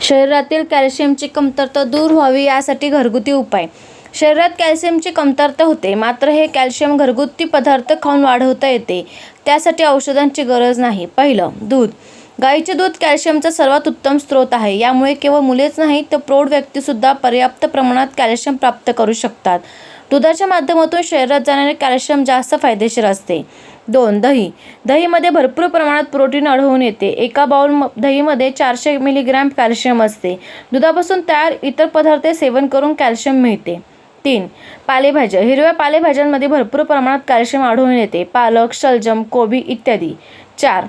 शरीरातील कॅल्शियमची कमतरता दूर व्हावी यासाठी घरगुती उपाय. शरीरात कॅल्शियमची कमतरता होते मात्र हे कॅल्शियम घरगुती पदार्थ खाऊन वाढवता येते. त्यासाठी औषधांची गरज नाही. पहिलं दूध. गाईचे दूध कॅल्शियमचा सर्वात उत्तम स्रोत आहे. यामुळे केवळ मुलेच नाही तर प्रौढ व्यक्तीसुद्धा पर्याप्त प्रमाणात कॅल्शियम प्राप्त करू शकतात. दुधाच्या माध्यमातून शरीरात जाणारे कॅल्शियम जास्त फायदेशीर असते. दोन दही. दहीमध्ये भरपूर प्रमाणात प्रोटीन आढळून येते. एका बाउल म दहीमध्ये चारशे मिलीग्रॅम कॅल्शियम असते. दुधापासून तयार इतर पदार्थ सेवन करून कॅल्शियम मिळते. तीन पालेभाज्या. हिरव्या पालेभाज्यांमध्ये भरपूर प्रमाणात कॅल्शियम आढळून येते. पालक शलजम कोबी इत्यादी. चार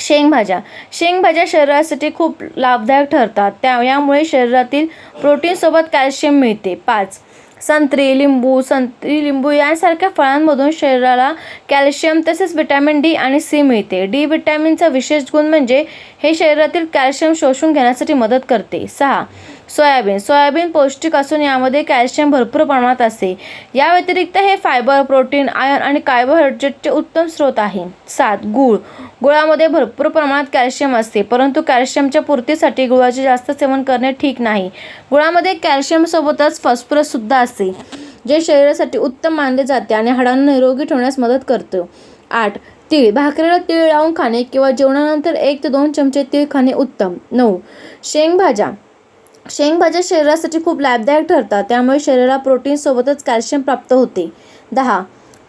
शेंगभाज्या. शेंगभाज्या शरीरासाठी खूप लाभदायक ठरतात. त्या यामुळे शरीरातील प्रोटीनसोबत कॅल्शियम मिळते. पाच संत्री लिंबू संत्री लिंबू यांसारख्या फळांमधून शरीराला कॅल्शियम तसेच विटॅमिन डी आणि सी मिळते. डी व्हिटॅमिनचा विशेष गुण म्हणजे हे शरीरातील कॅल्शियम शोषून घेण्यासाठी मदत करते. सहा. सोयाबीन. सोयाबीन पौष्टिक असून यामध्ये कॅल्शियम भरपूर प्रमाणात असते. या व्यतिरिक्त हे फायबर प्रोटीन आयर्न आणि कार्बोहायड्रेटचे उत्तम स्रोत आहे. सात गूळ. गुळामध्ये भरपूर प्रमाणात कॅल्शियम असते परंतु कॅल्शियमच्या पूर्तीसाठी गुळाचे जास्त सेवन करणे ठीक नाही. गुळामध्ये कॅल्शियमसोबतच फॉस्फरससुद्धा असते जे शरीरासाठी उत्तम मानले जाते आणि हाडांना निरोगी ठेवण्यास मदत करतो. आठ तीळ. भाकरीला तीळ लावून खाणे किंवा जेवणानंतर एक ते दोन चमचे तीळ खाणे उत्तम. नऊ शेंगभाज्या. शेंगभाज्या शरीरासाठी खूप लाभदायक ठरतात. त्यामुळे शरीराला प्रोटीनसोबतच कॅल्शियम प्राप्त होते. दहा.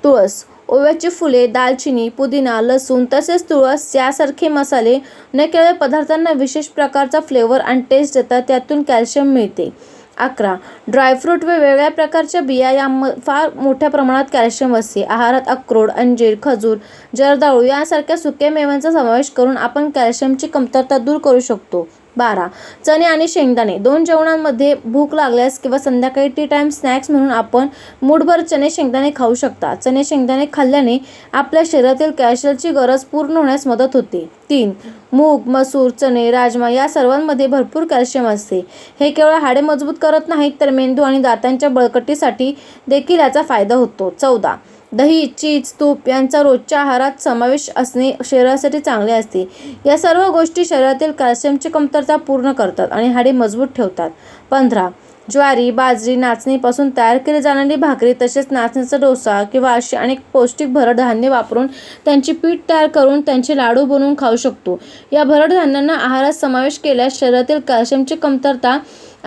तुळस. ओव्याची फुले दालचिनी पुदिना लसूण तसेच तुळस यासारखे मसाले न केवळ पदार्थांना विशेष प्रकारचा फ्लेवर आणि टेस्ट देतात त्यातून कॅल्शियम मिळते. अकरा. ड्रायफ्रूट वेगवेगळ्या प्रकारच्या बिया या फार मोठ्या प्रमाणात कॅल्शियम असते. आहारात अक्रोड अंजीर खजूर जर्दाळू यासारख्या सुक्या मेव्यांचा समावेश करून आपण कॅल्शियमची कमतरता दूर करू शकतो. बारा. चणे आणि शेंगदाणे. दोन जेवणांमध्ये भूक लागल्यास किंवा संध्याकाळी टी टाईम स्नॅक्स म्हणून आपण मूठभर चणे शेंगदाणे खाऊ शकता. चणे शेंगदाणे खाल्ल्याने आपल्या शरीरातील कॅल्शियमची गरज पूर्ण होण्यास मदत होते. तीन मूग मसूर चणे राजमा या सर्वांमध्ये भरपूर कॅल्शियम असते. हे केवळ हाडे मजबूत करत नाहीत तर मेंदू आणि दातांच्या बळकटीसाठी देखील याचा फायदा होतो. चौदा दही चीज तूप यांचा रोजच्या आहारात समावेश असणे शरीरासाठी चांगले असते. या सर्व गोष्टी शरीरातील कॅल्शियमची कमतरता पूर्ण करतात आणि हाडे मजबूत ठेवतात. पंधरा ज्वारी बाजरी नाचणीपासून तयार केली जाणारी भाकरी तसेच नाचणीचा डोसा किंवा अशी अनेक पौष्टिक भरड धान्य वापरून त्यांची पीठ तयार करून त्यांचे लाडू बनवून खाऊ शकतो. या भरड धान्यांना आहारात समावेश केल्यास शरीरातील कॅल्शियमची कमतरता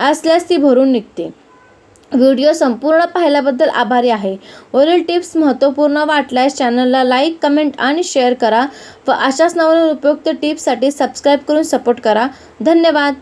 असल्यास ती भरून निघते. व्हिडिओ संपूर्ण पाहिल्याबद्दल आभारी आहे. वरील टिप्स महत्त्वपूर्ण वाटल्यास चॅनलला लाईक कमेंट आणि शेअर करा व अशाच नवनवीन उपयुक्त टिप्ससाठी सबस्क्राईब करून सपोर्ट करा. धन्यवाद.